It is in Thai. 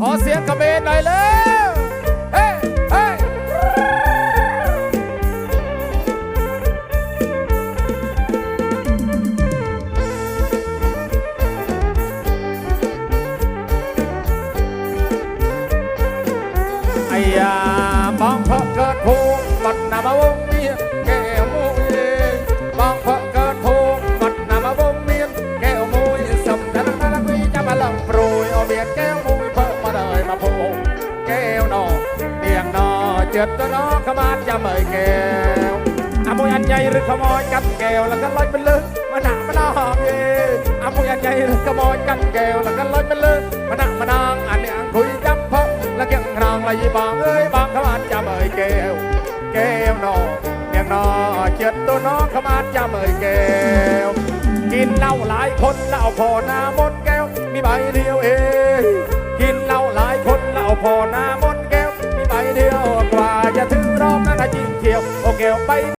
ขอเสียงกระเบนหน่อยเลยเฮ้ยเฮ้ยไอ้ยาบองเพอเกิดภูมิบัดนามาวง ก้วนอเตียงนอเจ็ดตัวนอขมาจะเมยแก้วอามุยอันใหญ่หรือขโมยกันแก้วแล้วก็ลอยไปเลยมาหนักมาน้องเย่อามุยอันใหญ่หรือขโมยกันแก้วแล้วก็ลอยไปเลยมาหนักมาน้องอันนี้อังคุยจำเพาะแล้วเกี่ยงนองเลยบองเอ้ยบองขมาจะเมยแก้วแก้วนอเมียงนอเจ็ดตัวน้องขมาจะเมยแก้วกินเหล้าหลายคนเหล้าพอหน้ามนแก้วมีใบเดียวเอง พอหน้ามนแก้วมีใบเดียวกว่าจะถึงรอบนั้นจริงเทียวโอเคไป